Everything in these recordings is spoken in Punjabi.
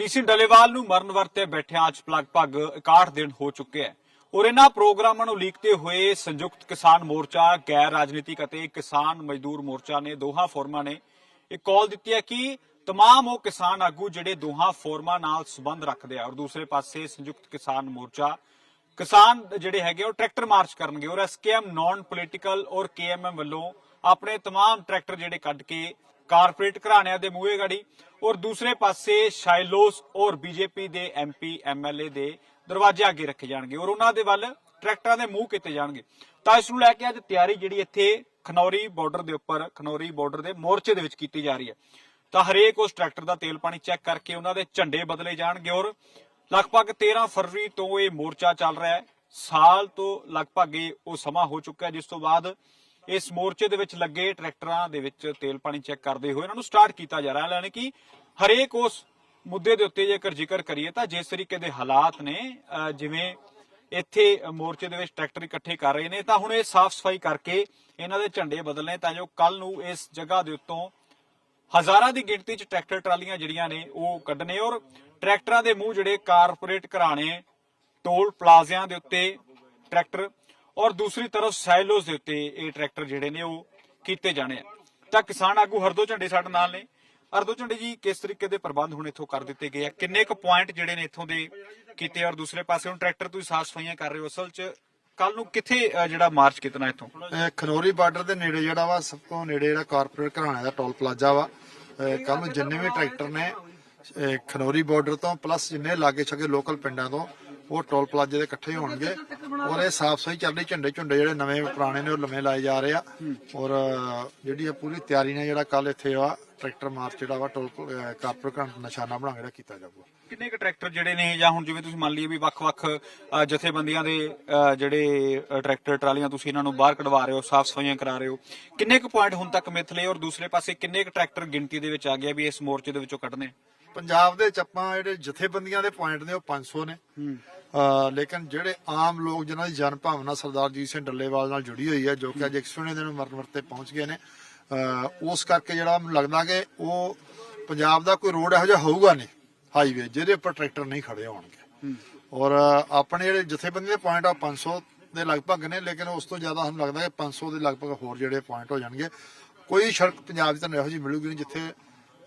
ਡੀਸੀ ਡਲੇਵਾਲ ਨੂੰ ਮਰਨ ਵਰਤੇ ਬੈਠਿਆਂ ਅੱਜ ਲਗਭਗ 61 ਦਿਨ ਹੋ ਚੁੱਕੇ ਹੈ ਔਰ ਇਹਨਾਂ ਪ੍ਰੋਗਰਾਮਾਂ ਨੂੰ ਲੀਕਦੇ ਹੋਏ ਸੰਯੁਕਤ ਕਿਸਾਨ ਮੋਰਚਾ ਗੈਰ ਰਾਜਨੀਤਿਕ ਅਤੇ ਕਿਸਾਨ ਮਜ਼ਦੂਰ ਮੋਰਚਾ ਨੇ ਦੋਹਾਂ ਫੋਰਮਾਂ ਨੇ ਇੱਕ ਕਾਲ ਦਿੱਤੀ ਹੈ ਕਿ तमाम ਉਹ ਕਿਸਾਨ ਆਗੂ ਜਿਹੜੇ ਦੋਹਾਂ ਫੋਰਮਾਂ ਨਾਲ ਸੰਬੰਧ ਰੱਖਦੇ ਆ ਔਰ ਦੂਸਰੇ ਪਾਸੇ ਸੰਯੁਕਤ ਕਿਸਾਨ ਮੋਰਚਾ ਕਿਸਾਨ ਜਿਹੜੇ ਹੈਗੇ ਉਹ ਟਰੈਕਟਰ ਮਾਰਚ ਕਰਨਗੇ ਔਰ ਐਸਕੇਐਮ ਨਾਨ ਪੋਲੀਟੀਕਲ ਔਰ ਕੇਐਮਐਮ ਵੱਲੋਂ ਆਪਣੇ तमाम ਟਰੈਕਟਰ ਜਿਹੜੇ ਕੱਢ ਕੇ ਕਾਰਪੋਰੇਟ ਘਰਾਣਿਆਂ ਦੇ ਮੂਹੇ ਗਾੜੀ ਔਰ ਦੂਸਰੇ ਪਾਸੇ ਸ਼ਾਇਲੋਸ ਔਰ ਬੀਜੇਪੀ ਦੇ ਐਮਪੀ ਐਮਐਲਏ ਦੇ ਦਰਵਾਜ਼ੇ ਅੱਗੇ ਰੱਖੇ ਜਾਣਗੇ ਔਰ ਉਹਨਾਂ ਦੇ ਵੱਲ ਟਰੈਕਟਰਾਂ ਦੇ ਮੂੰਹ ਕੀਤੇ ਜਾਣਗੇ। ਤਾਂ ਇਸ ਨੂੰ ਲੈ ਕੇ ਅੱਜ ਤਿਆਰੀ ਜਿਹੜੀ ਇੱਥੇ ਖਨੌਰੀ ਬਾਰਡਰ ਦੇ ਉੱਪਰ, ਖਨੌਰੀ ਬਾਰਡਰ ਦੇ ਮੋਰਚੇ ਦੇ ਵਿੱਚ ਕੀਤੀ ਜਾ ਰਹੀ ਹੈ। ਤਾਂ ਹਰੇਕ ਉਸ ਟਰੈਕਟਰ ਦਾ ਤੇਲ ਪਾਣੀ ਚੈੱਕ ਕਰਕੇ ਉਹਨਾਂ ਦੇ ਝੰਡੇ ਬਦਲੇ ਜਾਣਗੇ ਔਰ ਲਗਭਗ 13 ਫਰਵਰੀ ਤੋਂ ਇਹ ਮੋਰਚਾ ਚੱਲ ਰਿਹਾ ਹੈ। ਸਾਲ ਤੋਂ ਲਗਭਗ ਇਹ ਉਹ ਸਮਾਂ ਹੋ ਚੁੱਕਾ ਹੈ ਜਿਸ ਤੋਂ ਬਾਅਦ ਇਸ ਮੋਰਚੇ ਦੇ ਵਿੱਚ ਲੱਗੇ ਟਰੈਕਟਰਾਂ ਦੇ ਵਿੱਚ ਤੇਲ ਪਾਣੀ ਚੈੱਕ ਕਰਦੇ ਹੋਏ ਇਹਨਾਂ ਨੂੰ ਸਟਾਰਟ ਕੀਤਾ ਜਾ ਰਿਹਾ ਹੈ। ਯਾਨੀ ਕਿ ਹਰੇਕ ਉਸ ਮੁੱਦੇ ਦੇ ਉੱਤੇ ਜੇਕਰ ਜ਼ਿਕਰ ਕਰੀਏ ਤਾਂ ਜਿਸ ਤਰੀਕੇ ਦੇ ਹਾਲਾਤ ਨੇ ਜਿਵੇਂ ਇੱਥੇ ਮੋਰਚੇ ਦੇ ਵਿੱਚ ਟਰੈਕਟਰ ਇਕੱਠੇ ਕਰ ਰਹੇ ਨੇ, ਤਾਂ ਹੁਣ ਇਹ ਸਾਫ਼ ਸਫ਼ਾਈ ਕਰਕੇ ਇਹਨਾਂ ਦੇ ਝੰਡੇ ਬਦਲਣੇ ਤਾਂ ਜੋ ਕੱਲ ਨੂੰ ਇਸ ਜਗ੍ਹਾ ਦੇ ਉੱਤੋਂ ਹਜ਼ਾਰਾਂ ਦੀ ਗਿਣਤੀ 'ਚ ਟਰੈਕਟਰ ਟਰਾਲੀਆਂ ਜਿਹੜੀਆਂ ਨੇ ਉਹ ਕੱਢਣੇ ਔਰ ਟਰੈਕਟਰਾਂ ਦੇ ਮੂੰਹ ਜਿਹੜੇ ਕਾਰਪੋਰੇਟ ਘਰਾਣੇ, ਟੋਲ ਪਲਾਜ਼ਿਆਂ ਦੇ ਉੱਤੇ ਟਰੈਕਟਰ ਔਰ ਦੂਸਰੀ ਤਰਫ ਸਾਈਲੋਸ ਦੇ ਉੱਤੇ ਇਹ ਟਰੈਕਟਰ ਜਿਹੜੇ ਨੇ ਉਹ ਕੀਤੇ ਜਾਣੇ ਆ। ਤਾਂ ਕਿਸਾਨ ਆਗੂ ਹਰਦੋ ਝੰਡੇ ਸਾਡੇ ਨਾਲ ਨੇ। ਹਰਦੋ ਝੰਡੇ ਜੀ, ਕਿਸ ਤਰੀਕੇ ਦੇ ਪ੍ਰਬੰਧ ਹੁਣ ਇੱਥੋਂ ਕਰ ਦਿੱਤੇ ਗਏ ਆ? ਕਿੰਨੇ ਕੁ ਪੁਆਇੰਟ ਜਿਹੜੇ ਨੇ ਇੱਥੋਂ ਦੇ ਕੀਤੇ ਔਰ ਦੂਸਰੇ ਪਾਸੇ ਹੁਣ ਟਰੈਕਟਰ ਤੁਸੀਂ ਸਾਫ਼ ਸਫਾਈਆਂ ਕਰ ਰਹੇ ਹੋ। ਅਸਲ 'ਚ ਕੱਲ ਨੂੰ ਕਿੱਥੇ ਜਿਹੜਾ ਮਾਰਚ ਕਿਤਨਾ ਇੱਥੋਂ? ਇਹ ਬਾਰਡਰ ਦੇ ਨੇੜੇ ਜਿਹੜਾ ਵਾ, ਸਭ ਤੋਂ ਨੇੜੇ ਜਿਹੜਾ ਕਾਰਪੋਰੇਟ ਘਰਾਣੇ ਦਾ ਟੋਲ ਪਲਾਜ਼ਾ ਵਾ। ਕੱਲ ਨੂੰ ਜਿੰਨੇ ਵੀ ਟਰੈਕਟਰ ਨੇ ਖਨੋਰੀ ਬਾਰਡਰ ਤੋਂ ਪਲੱਸ ਜਿੰਨੇ ਲਾਗੇ ਛਾਗੇ ਲੋਕਲ ਪਿੰਡਾਂ ਤੋਂ ਉਹ ਟੋਲ ਪਲਾਜ਼ੇ ਦੇ ਇਕੱਠੇ ਹੋਣਗੇ ਔਰ ਇਹ ਸਾਫ਼ ਸਫ਼ਾਈ ਚੱਲ ਰਹੀ ਝੰਡੇ ਝੁੰਡੇ ਜਿਹੜੇ ਨਵੇਂ ਪੁਰਾਣੇ ਨੇ ਉਹ ਲੰਮੇ ਲਾਏ ਜਾ ਰਹੇ ਆ। ਔਰ ਜਿਹੜੀ ਇਹ ਪੂਰੀ ਤਿਆਰੀ ਨਾਲ ਜਿਹੜਾ ਕੱਲ ਇੱਥੇ ਆ ਟਰੈਕਟਰ ਮਾਰਚ ਜਿਹੜਾ ਵਾ ਟੋਲ ਕਾਰਪੋਰੇਟ ਨਿਸ਼ਾਨਾ ਬਣਾ ਜਿਹੜਾ ਕੀਤਾ ਜਾਊਗਾ। ਕਿੰਨੇ ਕੁ ਟਰੈਕਟਰ ਜਿਹੜੇ ਨੇ ਜਾਂ ਹੁਣ ਜਿਵੇਂ ਤੁਸੀਂ ਮੰਨ ਲਈਏ ਵੀ ਵੱਖ-ਵੱਖ ਜਥੇਬੰਦੀਆਂ ਦੇ ਜਿਹੜੇ ਟਰੈਕਟਰ ਟਰਾਲੀਆਂ ਤੁਸੀਂ ਇਹਨਾਂ ਨੂੰ ਬਾਹਰ ਕਢਵਾ ਰਹੇ ਹੋ ਸਾਫ਼ ਸਫਾਈਆਂ ਕਰਾ ਰਹੇ ਹੋ ਕਿੰਨੇ ਕੁ ਪੁਆਇੰਟ ਹੁਣ ਤੱਕ ਮਿੱਥ ਲਏ ਔਰ ਦੂਸਰੇ ਪਾਸੇ ਕਿੰਨੇ ਕੁ ਟਰੈਕਟਰ ਗਿਣਤੀ ਦੇ ਵਿੱਚ ਆ ਗਿਆ ਵੀ ਇਸ ਮੋਰਚੇ ਦੇ ਵਿੱਚੋਂ ਕੱਢਨੇ ਪੰਜਾਬ ਦੇ ਚੱਪਾਂ ਜਿਹੜੇ ਜਥੇਬੰਦੀਆਂ ਦੇ ਪੁਆਇੰਟ ਨੇ ਉਹ 500 ਨੇ। ਲੇਕਿਨ ਜਿਹੜੇ ਆਮ ਲੋਕ ਜਿਨ੍ਹਾਂ ਦੀ ਜਨ ਭਾਵਨਾ ਸਰਦਾਰ ਜੀ ਸਿੰਘ ਡੱਲੇਵਾਲ ਨਾਲ ਜੁੜੀ ਹੋਈ ਹੈ ਜੋ ਕਿ ਅੱਜ 100ਵੇਂ ਦਿਨ ਮਰਨ ਵਰਤੇ ਪਹੁੰਚ ਗਏ ਨੇ ਉਸ ਕਰਕੇ ਜਿਹੜਾ ਮੈਨੂੰ ਲੱਗਦਾ ਕਿ ਉਹ ਪੰਜਾਬ ਦਾ ਕੋਈ ਰੋਡ ਇਹੋ ਜਿਹਾ ਹੋਊਗਾ ਨਹੀਂ ਹਾਈਵੇ ਜਿਹਦੇ ਉੱਪਰ ਟਰੈਕਟਰ ਨਹੀਂ ਖੜੇ ਹੋਣਗੇ। ਔਰ ਆਪਣੇ ਜਿਹੜੇ ਜਥੇਬੰਦੀ ਦੇ ਪੁਆਇੰਟ ਆ 500 ਦੇ ਲਗਭਗ ਨੇ ਲੇਕਿਨ ਉਸ ਤੋਂ ਜ਼ਿਆਦਾ ਸਾਨੂੰ ਲੱਗਦਾ ਕਿ 500 ਦੇ ਲਗਭਗ ਹੋਰ ਜਿਹੜੇ ਪੁਆਇੰਟ ਹੋ ਜਾਣਗੇ ਕੋਈ ਸੜਕ ਪੰਜਾਬ 'ਚ ਤੁਹਾਨੂੰ ਇਹੋ ਜਿਹੀ ਮਿਲੂਗੀ ਨਹੀਂ ਜਿੱਥੇ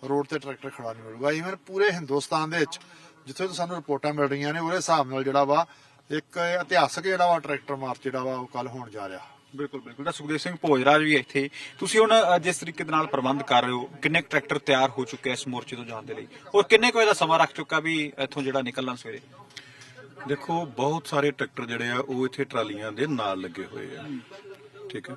ਰੋਡ ਤੇ ਟਰੈਕਟਰ ਖੜਾ ਨਹੀਂ ਮਿਲੂਗਾ। ਈਵਨ ਪੂਰੇ ਹਿੰਦੁਸਤਾਨ ਦੇ ਵਿੱਚ ਜਿੱਥੇ ਤੋਂ ਸਾਨੂੰ ਰਿਪੋਰਟਾਂ ਮਿਲ ਰਹੀਆਂ ਨੇ ਉਹਦੇ ਹਿਸਾਬ ਨਾਲ ਜਿਹੜਾ ਵਾ ਇੱਕ ਇਤਿਹਾਸਕ ਜਿਹੜਾ ਵਾ ਟਰੈਕਟਰ ਮਾਰਚ ਜਿਹੜਾ ਵਾ ਉਹ ਕੱਲ ਹੋਣ ਜਾ ਰਿਹਾ। ਬਿਲਕੁਲ ਬਿਲਕੁਲ। ਤਾਂ ਸੁਖਦੇਵ ਸਿੰਘ ਭੋਜਰਾਜ ਵੀ ਇੱਥੇ। ਤੁਸੀਂ ਹੁਣ ਜਿਸ ਤਰੀਕੇ ਦੇ ਨਾਲ ਪ੍ਰਬੰਧ ਕਰ ਰਹੇ ਹੋ ਕਿੰਨੇ ਟਰੈਕਟਰ ਤਿਆਰ ਹੋ ਚੁੱਕੇ ਇਸ ਮੋਰਚੇ ਤੋਂ ਜਾਣ ਦੇ ਲਈ? ਔਰ ਕਿੰਨੇ ਕੁ ਇਹਦਾ ਸਮਾਂ ਰੱਖ ਚੁੱਕਾ ਵੀ ਇੱਥੋਂ ਜਿਹੜਾ ਨਿਕਲਣਾ ਸਵੇਰੇ? ਦੇਖੋ ਬਹੁਤ ਸਾਰੇ ਟਰੈਕਟਰ ਜਿਹੜੇ ਆ ਉਹ ਇੱਥੇ ਟਰਾਲੀਆਂ ਦੇ ਨਾਲ ਲੱਗੇ ਹੋਏ ਆ। ਠੀਕ ਹੈ।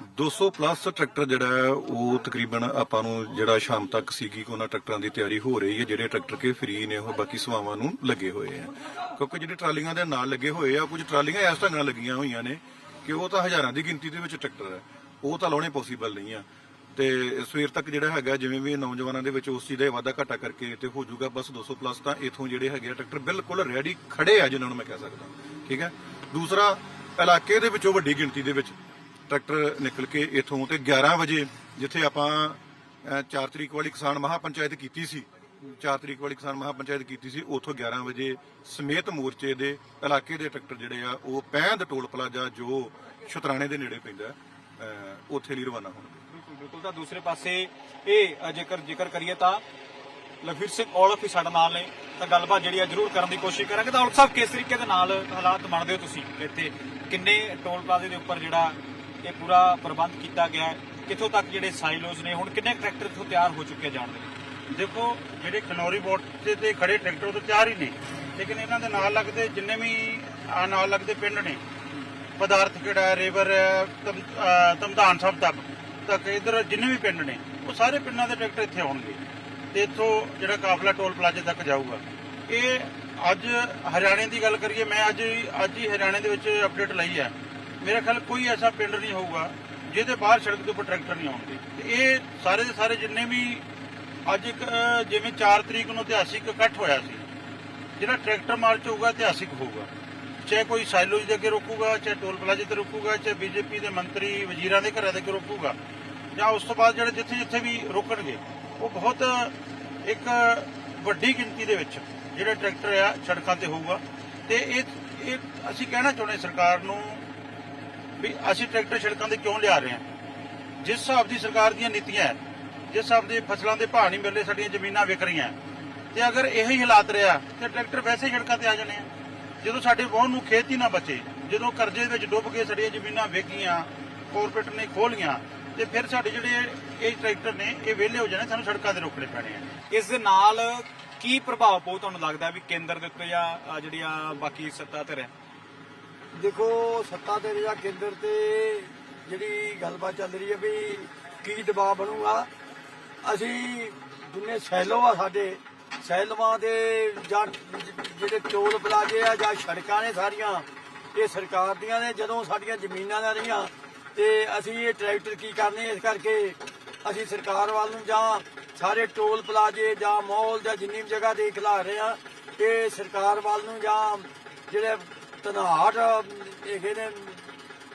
200 ਪਲੱਸ ਟਰੈਕਟਰ ਜਿਹੜਾ ਹੈ, ਉਹ ਤਕਰੀਬਨ ਆਪਾਂ ਨੂੰ ਜਿਹੜਾ ਸ਼ਾਮ ਤੱਕ ਸੀਗੀ ਉਹਨਾਂ ਟਰੈਕਟਰਾਂ ਦੀ ਤਿਆਰੀ ਹੋ ਰਹੀ ਹੈ, ਜਿਹੜੇ ਟਰੈਕਟਰ ਕੇ ਫ੍ਰੀ ਨੇ, ਉਹ ਬਾਕੀ ਸਵਾਵਾਂ ਨੂੰ ਲੱਗੇ ਹੋਏ ਆ। ਕਿਉਂਕਿ ਜਿਹੜੇ ਟਰਾਲੀਆਂ ਦੇ ਨਾਲ ਲੱਗੇ ਹੋਏ ਆ, ਕੁਝ ਟਰਾਲੀਆਂ ਇਸ ਢੰਗ ਨਾਲ ਲੱਗੀਆਂ ਹੋਈਆਂ ਨੇ ਕਿ ਉਹ ਤਾਂ ਹਜ਼ਾਰਾਂ ਦੀ ਗਿਣਤੀ ਦੇ ਵਿੱਚ ਟਰੈਕਟਰ ਹੈ। ਉਹ ਤਾਂ ਲਾਉਣੇ ਪੋਸੀਬਲ ਨਹੀਂ ਆ। ਤੇ ਸਵੇਰ ਤੱਕ ਜਿਹੜਾ ਹੈਗਾ, ਜਿਵੇਂ ਵੀ ਨੌਜਵਾਨਾਂ ਦੇ ਵਿੱਚ ਉਸ ਚੀਜ਼ ਦਾ ਵਾਧਾ ਘਾਟਾ ਕਰਕੇ ਤੇ ਹੋ ਜਾਊਗਾ, ਬਸ 200 ਪਲੱਸ ਤਾਂ ਇਥੋਂ ਜਿਹੜੇ ਹੈਗੇ ਟਰੈਕਟਰ ਬਿਲਕੁਲ ਰੈਡੀ ਖੜੇ ਆ, ਜਿਨ੍ਹਾਂ ਨੂੰ ਮੈਂ ਕਹਿ ਸਕਦਾ। ਠੀਕ ਹੈ? ਦੂਸਰਾ, ਇਲਾਕੇ ਦੇ ਵਿੱਚੋਂ ਵੱਡੀ ਗਿਣਤੀ ਦੇ ਵਿੱਚ ਟਰੈਕਟਰ ਨਿਕਲ ਕੇ ਇਥੋਂ ਤੇ 11 ਵਜੇ ਜਿੱਥੇ ਆਪਾਂ 4 ਤਰੀਕ ਵਾਲੀ ਕਿਸਾਨ ਮਹਾਪੰਚਾਇਤ ਕੀਤੀ ਸੀ 4 ਤਰੀਕ ਵਾਲੀ ਕਿਸਾਨ ਮਹਾਪੰਚਾਇਤ ਕੀਤੀ ਸੀ, ਉਥੋਂ 11 ਵਜੇ ਸਮੇਤ ਮੋਰਚੇ ਦੇ ਇਲਾਕੇ ਦੇ ਟਰੈਕਟਰ ਜਿਹੜੇ ਆ, ਉਹ ਪੈਂਦ ਟੋਲ ਪਲਾਜ਼ਾ ਜੋ ਸ਼ੁਤਰਾਣੇ ਦੇ ਨੇੜੇ ਪੈਂਦਾ ਉੱਥੇ ਲਈ ਰਵਾਨਾ ਹੋਣਗੇ। ਬਿਲਕੁਲ ਬਿਲਕੁਲ, ਤਾਂ ਦੂਸਰੇ ਪਾਸੇ ਇਹ ਜੇਕਰ ਜ਼ਿਕਰ ਕਰੀਏ ਤਾਂ ਲਖਵੀਰ ਸਿੰਘ ਔਲਖ ਵੀ ਸਾਡੇ ਨਾਲ ਨੇ, ਤਾਂ ਗੱਲਬਾਤ ਜਿਹੜੀ ਆ ਜ਼ਰੂਰ ਕਰਨ ਦੀ ਕੋਸ਼ਿਸ਼ ਕਰਾਂਗੇ। ਤਾਂ ਔਲਖ ਸਾਹਿਬ, ਕਿਸ ਤਰੀਕੇ ਦੇ ਨਾਲ ਹਾਲਾਤ ਮੰਨਦੇ ਹੋ ਤੁਸੀਂ ਇੱਥੇ? ਕਿੰਨੇ ਟੋਲ ਪਲਾਜ਼ੇ ਦੇ ਉੱਪਰ ਜਿਹੜਾ ਇਹ ਪੂਰਾ ਪ੍ਰਬੰਧ ਕੀਤਾ ਗਿਆ ਹੈ। ਕਿੱਥੋਂ ਤੱਕ ਜਿਹੜੇ ਸਾਈਲੋਜ਼ ਨੇ, ਹੁਣ ਕਿੰਨੇ ਟਰੈਕਟਰ ਇੱਥੋਂ ਤਿਆਰ ਹੋ ਚੁੱਕੇ ਆ ਜਾਣ ਦੇ? ਦੇਖੋ, ਜਿਹੜੇ ਖਨੌਰੀ ਬੋਰਡ ਤੇ ਖੜੇ ਟਰੈਕਟਰ ਉਹ ਤਾਂ ਤਿਆਰ ਹੀ ਨੇ। ਲੇਕਿਨ ਇਹਨਾਂ ਦੇ ਨਾਲ ਲੱਗਦੇ ਜਿੰਨੇ ਵੀ, ਆ ਨਾਲ ਲੱਗਦੇ ਪਿੰਡ ਨੇ। ਪਦਾਰਥ ਕਿਹੜਾ ਰੇਵਰ ਤਮਦਾਨ ਸਾਹਿਬ ਤੱਕ ਤੱਕ ਇਧਰ ਜਿੰਨੇ ਵੀ ਪਿੰਡ ਨੇ, ਉਹ ਸਾਰੇ ਪਿੰਡਾਂ ਦੇ ਟਰੈਕਟਰ ਇੱਥੇ ਆਉਣਗੇ। ਤੇ ਇੱਥੋਂ ਜਿਹੜਾ ਕਾਫਲਾ ਟੋਲ ਪਲਾਜ਼ੇ ਤੱਕ ਜਾਊਗਾ। ਇਹ ਅੱਜ ਹਰਿਆਣੇ ਦੀ ਗੱਲ ਕਰੀਏ, ਮੈਂ ਅੱਜ ਅੱਜ ਹੀ ਹਰਿਆਣੇ ਦੇ ਵਿੱਚ ਅਪਡੇਟ ਲਈ ਹੈ। ਮੇਰਾ ਖਿਆਲ ਕੋਈ ਐਸਾ ਪਿੰਡ ਨਹੀਂ ਹੋਊਗਾ ਜਿਹਦੇ ਬਾਹਰ ਸੜਕ ਦੇ ਉੱਪਰ ਟਰੈਕਟਰ ਨਹੀਂ ਆਉਣਗੇ। ਤੇ ਇਹ ਸਾਰੇ ਦੇ ਸਾਰੇ ਜਿੰਨੇ ਵੀ ਅੱਜ ਇੱਕ ਜਿਵੇਂ 4 ਤਰੀਕ ਨੂੰ ਇਤਿਹਾਸਿਕ ਇਕੱਠ ਹੋਇਆ ਸੀ, ਜਿਹੜਾ ਟਰੈਕਟਰ ਮਾਰਚ ਹੋਊਗਾ, ਇਤਿਹਾਸਿਕ ਹੋਊਗਾ। ਚਾਹੇ ਕੋਈ ਸਾਈਲੋਜ ਦੇ ਅੱਗੇ ਰੋਕੂਗਾ, ਚਾਹੇ ਟੋਲ ਪਲਾਜ਼ੇ ਤੇ ਰੋਕੂਗਾ, ਚਾਹੇ ਬੀਜੇਪੀ ਦੇ ਮੰਤਰੀ ਵਜ਼ੀਰਾਂ ਦੇ ਘਰਾਂ ਦੇ ਅੱਗੇ ਰੋਕੂਗਾ, ਜਾਂ ਉਸ ਤੋਂ ਬਾਅਦ ਜਿਹੜੇ ਜਿੱਥੇ ਜਿੱਥੇ ਵੀ ਰੋਕਣਗੇ, ਉਹ ਬਹੁਤ ਇੱਕ ਵੱਡੀ ਗਿਣਤੀ ਦੇ ਵਿੱਚ ਜਿਹੜੇ ਟਰੈਕਟਰ ਆ, ਸੜਕਾਂ ਤੇ ਹੋਊਗਾ। ਤੇ ਇਹ ਇਹ ਅਸੀਂ ਕਹਿਣਾ ਚਾਹੁੰਦੇ ਸਰਕਾਰ ਨੂੰ ਵੀ ਅਸੀਂ ਟਰੈਕਟਰ ਸੜਕਾਂ ਤੇ ਕਿਉਂ ਲਿਆ ਰਹੇ ਹਾਂ? ਜਿਸ ਹਿਸਾਬ ਦੀ ਸਰਕਾਰ ਦੀਆਂ ਨੀਤੀਆਂ ਹੈ, ਜਿਸ ਹਿਸਾਬ ਦੇ ਫਸਲਾਂ ਦੇ ਭਾਅ ਨਹੀਂ ਮਿਲ ਰਹੇ ਸਾਡੀਆਂ ਜ਼ਮੀਨਾਂ ਵਿਕ ਰਹੀਆਂ ਤੇ ਅਗਰ ਇਹੀ ਹਾਲਾਤ ਰਿਹਾ, ਤੇ ਟਰੈਕਟਰ ਵੈਸੇ ਸੜਕਾਂ ਤੇ ਆ ਜਾਣੇ ਆ। ਜਦੋਂ ਸਾਡੇ ਵਾਹਣ ਨੂੰ ਖੇਤ ਹੀ ਨਾ ਬਚੇ, ਜਦੋਂ ਕਰਜ਼ੇ ਵਿੱਚ ਡੁੱਬ ਕੇ ਸਾਡੀਆਂ ਜ਼ਮੀਨਾਂ ਵਿਕ ਕਾਰਪੋਰੇਟ ਨੇ ਖੋਹ ਲਈਆਂ, ਤੇ ਫਿਰ ਸਾਡੇ ਜਿਹੜੇ ਇਹ ਟਰੈਕਟਰ ਨੇ, ਇਹ ਵਿਹਲੇ ਹੋ ਜਾਣੇ, ਸਾਨੂੰ ਸੜਕਾਂ ਤੇ ਰੋਕਣੇ ਪੈਣੇ ਆ। ਇਸ ਦੇ ਨਾਲ ਕੀ ਪ੍ਰਭਾਵ ਪਊ, ਤੁਹਾਨੂੰ ਲੱਗਦਾ ਵੀ ਕੇਂਦਰ ਦੇ ਉੱਤੇ ਜਾਂ ਜਿਹੜੀਆਂ ਬਾਕੀ ਸੱਤਾ ਤੇ ਰਹਿ ਦੇਖੋ, ਸੱਤਾ ਦੇ ਜਾਂ ਕੇਂਦਰ ਤੇ ਜਿਹੜੀ ਗੱਲਬਾਤ ਚੱਲ ਰਹੀ ਹੈ ਵੀ ਕੀ ਦਬਾਅ ਬਣੂਗਾ। ਅਸੀਂ ਜਿੰਨੇ ਸੈਲੋ ਆ ਸਾਡੇ ਸੈਲਵਾਂ ਦੇ ਜਾਂ ਜਿਹੜੇ ਟੋਲ ਪਲਾਜੇ ਆ ਜਾਂ ਸੜਕਾਂ ਨੇ ਸਾਰੀਆਂ, ਇਹ ਸਰਕਾਰ ਦੀਆਂ ਨੇ, ਜਦੋਂ ਸਾਡੀਆਂ ਜ਼ਮੀਨਾਂ ਨਾ ਰਹੀਆਂ, ਤੇ ਅਸੀਂ ਇਹ ਟਰੈਕਟਰ ਕੀ ਕਰਨੇ ਇਸ ਕਰਕੇ ਅਸੀਂ ਸਰਕਾਰ ਵੱਲ ਨੂੰ ਜਾਂ ਸਾਰੇ ਟੋਲ ਪਲਾਜੇ ਜਾਂ ਮਾਲ ਜਾਂ ਜਿੰਨੀ ਵੀ ਜਗ੍ਹਾ ਦੇਖ ਲਾ ਰਹੇ ਆ, ਇਹ ਸਰਕਾਰ ਵੱਲ ਨੂੰ ਜਾਂ ਜਿਹੜੇ ਧਨਾਟ ਹੈਗੇ ਨੇ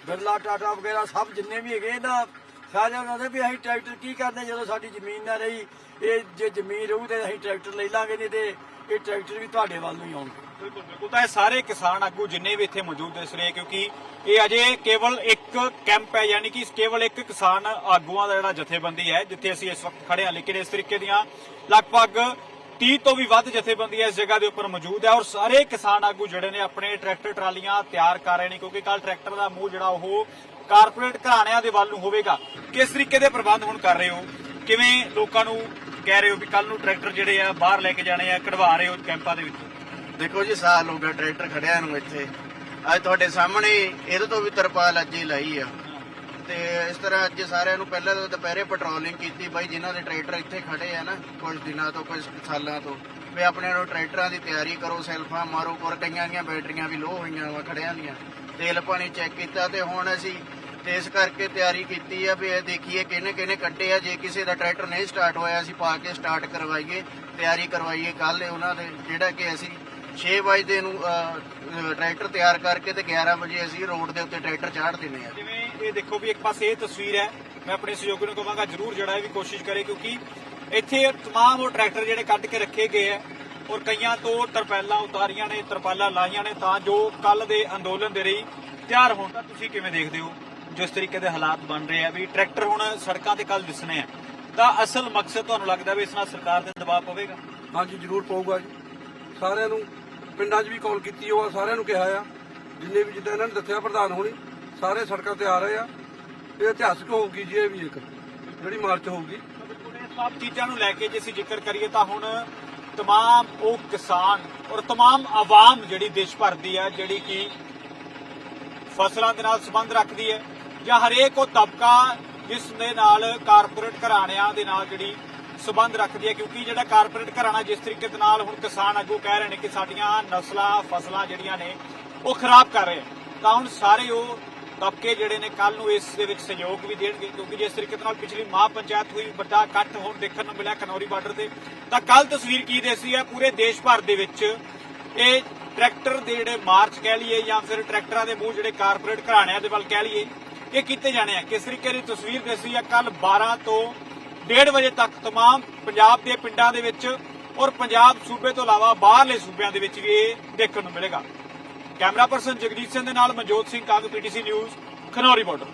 ਬਿਰਲਾ, ਟਾਟਾ ਵਗੈਰਾ ਸਭ ਜਿੰਨੇ ਵੀ ਹੈਗੇ ਨਾ ਸਾਰਿਆਂ ਉਹਨਾਂ ਦੇ ਵੀ ਅਸੀਂ ਟਰੈਕਟਰ ਕੀ ਕਰਦੇ ਜਦੋਂ ਸਾਡੀ ਜ਼ਮੀਨ ਨਾ ਰਹੀ, ਇਹ ਜੇ ਜ਼ਮੀਨ ਰਹੂ ਤੇ ਅਸੀਂ ਟਰੈਕਟਰ ਲੈ ਲਾਂਗੇ, ਨਹੀਂ ਤੇ ਇਹ ਟਰੈਕਟਰ ਵੀ ਤੁਹਾਡੇ ਵੱਲ ਨੂੰ ਹੀ ਆਉਣਗੇ। ਬਿਲਕੁਲ ਬਿਲਕੁਲ। ਤਾਂ ਇਹ ਸਾਰੇ ਕਿਸਾਨ ਆਗੂ ਜਿੰਨੇ ਵੀ ਇੱਥੇ ਮੌਜੂਦ ਇਸ ਰਹੇ ਕਿਉਂਕਿ ਇਹ ਅਜੇ ਕੇਵਲ ਇੱਕ ਕੈਂਪ ਹੈ, ਯਾਨੀ ਕਿ ਕੇਵਲ ਇੱਕ ਕਿਸਾਨ ਆਗੂਆਂ ਦਾ ਜਿਹੜਾ ਜਥੇਬੰਦੀ ਹੈ, ਜਿੱਥੇ ਅਸੀਂ ਇਸ ਵਕਤ ਖੜੇ ਹਾਂ। ਲੇਕਿਨ ਇਸ ਤਰੀਕੇ ਦੀਆਂ ਲਗਭਗ 30 ਤੋਂ ਵੀ ਵੱਧ ਜਥੇਬੰਦੀਆਂ ਇਸ ਜਗ੍ਹਾ ਦੇ ਉੱਪਰ ਮੌਜੂਦ ਹੈ ਔਰ ਸਾਰੇ ਕਿਸਾਨ ਆਗੂ ਜਿਹੜੇ ਨੇ ਆਪਣੇ ਟਰੈਕਟਰ, ਟਰਾਲੀਆਂ ਤਿਆਰ ਕਰ ਰਹੇ ਨੇ ਕਿਉਂਕਿ ਕੱਲ ਟਰੈਕਟਰ ਦਾ ਮੂੰਹ ਜਿਹੜਾ ਉਹ ਕਾਰਪੋਰੇਟ ਘਰਾਣਿਆਂ ਦੇ ਵੱਲ ਨੂੰ ਹੋਵੇਗਾ। ਕਿਸ ਤਰੀਕੇ ਦੇ ਪ੍ਰਬੰਧ ਹੁਣ ਕਰ ਰਹੇ ਹੋ? ਕਿਵੇਂ ਲੋਕਾਂ ਨੂੰ ਕਹਿ ਰਹੇ ਹੋ ਵੀ ਕੱਲ ਨੂੰ ਟਰੈਕਟਰ ਜਿਹੜੇ ਆ ਬਾਹਰ ਲੈ ਕੇ ਜਾਣੇ ਆ, ਕਢਵਾ ਰਹੇ ਹੋ ਕੈਂਪਾਂ ਦੇ ਵਿੱਚ? ਦੇਖੋ ਜੀ, ਸਾਲ ਹੋ ਗਿਆ ਟਰੈਕਟਰ ਖੜਿਆ ਨੂੰ ਇੱਥੇ। ਅੱਜ ਤੁਹਾਡੇ ਸਾਹਮਣੇ ਇਹਦੇ ਤੋਂ ਵੀ ਤਰਪਾਲ ਅੱਜ ਹੀ ਲਾਈ ਆ। ਤੇ ਇਸ ਤਰ੍ਹਾਂ ਅੱਜ ਸਾਰਿਆਂ ਨੂੰ ਪਹਿਲਾਂ ਤਾਂ ਦੁਪਹਿਰੇ ਪੈਟਰੋਲਿੰਗ ਕੀਤੀ ਬਾਈ, ਜਿਨ੍ਹਾਂ ਦੇ ਟਰੈਕਟਰ ਇੱਥੇ ਖੜੇ ਆ ਨਾ ਕੁਝ ਦਿਨਾਂ ਤੋਂ ਕੁਝ ਸਾਲਾਂ ਤੋਂ, ਵੀ ਆਪਣੇ ਨੂੰ ਟਰੈਕਟਰਾਂ ਦੀ ਤਿਆਰੀ ਕਰੋ ਸੈਲਫਾਂ ਮਾਰੋ ਪਰ ਕਈਆਂ ਦੀਆਂ ਬੈਟਰੀਆਂ ਵੀ ਲੋ ਹੋਈਆਂ ਵਾ ਖੜਿਆਂ ਦੀਆਂ, ਤੇਲ ਪਾਣੀ ਚੈੱਕ ਕੀਤਾ ਤੇ ਹੁਣ ਅਸੀਂ ਇਸ ਕਰਕੇ ਤਿਆਰੀ ਕੀਤੀ ਆ ਵੀ ਇਹ ਦੇਖੀਏ ਕਿਹਨੇ ਕਿਹਨੇ ਕੱਢੇ ਆ, ਜੇ ਕਿਸੇ ਦਾ ਟਰੈਕਟਰ ਨਹੀਂ ਸਟਾਰਟ ਹੋਇਆ, ਅਸੀਂ ਪਾ ਕੇ ਸਟਾਰਟ ਕਰਵਾਈਏ, ਤਿਆਰੀ ਕਰਵਾਈਏ ਕੱਲ ਉਹਨਾਂ ਦੇ, ਜਿਹੜਾ ਕਿ ਅਸੀਂ 6 ਵਜੇ ਨੂੰ ਟਰੈਕਟਰ ਤਿਆਰ ਕਰਕੇ ਤੇ 11 ਵਜੇ ਅਸੀਂ ਰੋਡ ਦੇ ਉੱਤੇ ਟਰੈਕਟਰ ਚਾੜ ਦਿੰਦੇ ਆ। ਇਹ ਦੇਖੋ ਵੀ ਇੱਕ ਪਾਸੇ ਇਹ ਤਸਵੀਰ ਹੈ ਮੈਂ ਆਪਣੇ ਸਹਿਯੋਗੀ ਨੂੰ ਕਹਾਂਗਾ ਜਰੂਰ ਜਿਹੜਾ ਇਹ ਵੀ ਕੋਸ਼ਿਸ਼ ਕਰੇ ਕਿਉਂਕਿ ਇੱਥੇ तमाम ਉਹ ਟਰੈਕਟਰ ਜਿਹੜੇ ਕੱਢ ਕੇ ਰੱਖੇ ਗਏ ਹੈ ਔਰ ਕਈਆਂ ਤੋਂ ਤਰਪਾਲਾਂ ਉਤਾਰੀਆਂ ਨੇ ਤਰਪਾਲਾਂ ਲਾਈਆਂ ਨੇ ਤਾਂ ਜੋ ਕੱਲ ਦੇ ਅੰਦੋਲਨ ਦੇ ਲਈ ਤਿਆਰ ਹੋਣ ਤਾਂ ਤੁਸੀਂ ਕਿਵੇਂ ਦੇਖਦੇ ਹੋ ਜਿਸ ਤਰੀਕੇ ਦੇ ਹਾਲਾਤ ਬਣ ਰਹੇ ਆ ਵੀ ਟਰੈਕਟਰ ਹੁਣ ਸੜਕਾਂ ਤੇ ਕੱਲ ਦਿਸਣੇ ਆ ਤਾਂ ਅਸਲ ਮਕਸਦ ਤੁਹਾਨੂੰ ਲੱਗਦਾ ਵੀ ਇਸ ਨਾਲ ਸਰਕਾਰ ਤੇ ਦਬਾਅ ਪਵੇਗਾ ਹਾਂਜੀ ਜ਼ਰੂਰ ਪਊਗਾ ਜੀ ਸਾਰਿਆਂ ਨੂੰ ਪਿੰਡਾਂ 'ਚ ਵੀ ਕਾਲ ਕੀਤੀ ਉਹ ਸਾਰਿਆਂ ਨੂੰ ਕਿਹਾ ਆ ਜਿੰਨੇ ਵੀ ਜਿੱਦਾਂ ਇਹਨਾਂ ਨੇ ਦੱਸਿਆ ਪ੍ਰਧਾਨ ਹੋਣੀ ਸਾਰੇ ਸੜਕਾਂ ਤੇ ਆ ਰਹੇ ਆ ਇਹ ਇਤਿਹਾਸਕ ਹੋਊਗੀ ਜੀ ਇਹ ਵੀ ਇੱਕ ਜਿਹੜੀ ਮਾਰਚ ਹੋਊਗੀ ਇਹ ਸਭ ਚੀਜ਼ਾਂ ਨੂੰ ਲੈ ਕੇ ਜੇ ਅਸੀਂ ਜ਼ਿਕਰ ਕਰੀਏ ਤਾਂ ਹੁਣ तमाम ਉਹ ਕਿਸਾਨ ਔਰ तमाम ਆਵਾਮ ਜਿਹੜੀ ਦੇਸ਼ ਭਰ ਦੀ ਹੈ ਜਿਹੜੀ ਕਿ ਫਸਲਾਂ ਦੇ ਨਾਲ ਸੰਬੰਧ ਰੱਖਦੀ ਹੈ ਜਾਂ ਹਰੇਕ ਉਹ ਤਬਕਾ ਜਿਸ ਦੇ ਨਾਲ ਕਾਰਪੋਰੇਟ ਘਰਾਣਿਆਂ ਦੇ ਨਾਲ ਜਿਹੜੀ ਸੰਬੰਧ ਰੱਖਦੀ ਹੈ ਕਿਉਂਕਿ ਜਿਹੜਾ ਕਾਰਪੋਰੇਟ ਘਰਾਣਾ ਜਿਸ ਤਰੀਕੇ ਦੇ ਨਾਲ ਹੁਣ ਕਿਸਾਨ ਆਗੂ ਕਹਿ ਰਹੇ ਨੇ ਕਿ ਸਾਡੀਆਂ ਨਸਲਾਂ ਫਸਲਾਂ ਜਿਹੜੀਆਂ ਨੇ ਉਹ ਖਰਾਬ ਕਰ ਰਹੇ ਆ। ਤਾਂ ਹੁਣ ਸਾਰੇ ਉਹ ਤਬਕੇ ਜਿਹੜੇ ਨੇ ਕੱਲ ਨੂੰ ਇਸ ਦੇ ਵਿੱਚ ਸਹਿਯੋਗ ਵੀ ਦੇਣਗੇ ਕਿਉਂਕਿ ਜਿਸ ਤਰੀਕੇ ਦੇ ਨਾਲ ਪਿਛਲੀ ਮਹਾ ਪੰਚਾਇਤ ਹੋਈ ਵੱਡਾ ਇਕੱਠ ਹੁਣ ਦੇਖਣ ਨੂੰ ਮਿਲਿਆ ਕਨੌਰੀ ਬਾਰਡਰ ਤੇ ਤਾਂ ਕੱਲ ਤਸਵੀਰ ਕੀ ਦੇਸੀ ਹੈ ਪੂਰੇ ਦੇਸ਼ ਭਰ ਦੇ ਵਿੱਚ ਇਹ ਟਰੈਕਟਰ ਦੇ ਜਿਹੜੇ ਮਾਰਚ ਕਹਿ ਲਈਏ ਜਾਂ ਫਿਰ ਟਰੈਕਟਰਾਂ ਦੇ ਮੂੰਹ ਜਿਹੜੇ ਕਾਰਪੋਰੇਟ ਘਰਾਣਿਆਂ ਦੇ ਵੱਲ ਕਹਿ ਲਈਏ ਇਹ ਕੀਤੇ ਜਾਣੇ ਆ ਕਿਸ ਤਰੀਕੇ ਦੀ ਤਸਵੀਰ ਦੇਸੀ ਹੈ ਕੱਲ 12 ਤੋਂ 1:30 ਵਜੇ ਤੱਕ तमाम ਪੰਜਾਬ ਦੇ ਪਿੰਡਾਂ ਦੇ ਵਿੱਚ ਔਰ ਪੰਜਾਬ ਸੂਬੇ ਤੋਂ ਇਲਾਵਾ ਬਾਹਰਲੇ ਸੂਬਿਆਂ ਦੇ ਵਿੱਚ ਵੀ ਇਹ ਦੇਖਣ ਨੂੰ ਮਿਲੇਗਾ ਕੈਮਰਾ ਪਰਸਨ ਜਗਜੀਤ ਸਿੰਘ ਦੇ ਨਾਲ Manjot Singh Kang PTC news Khanauri border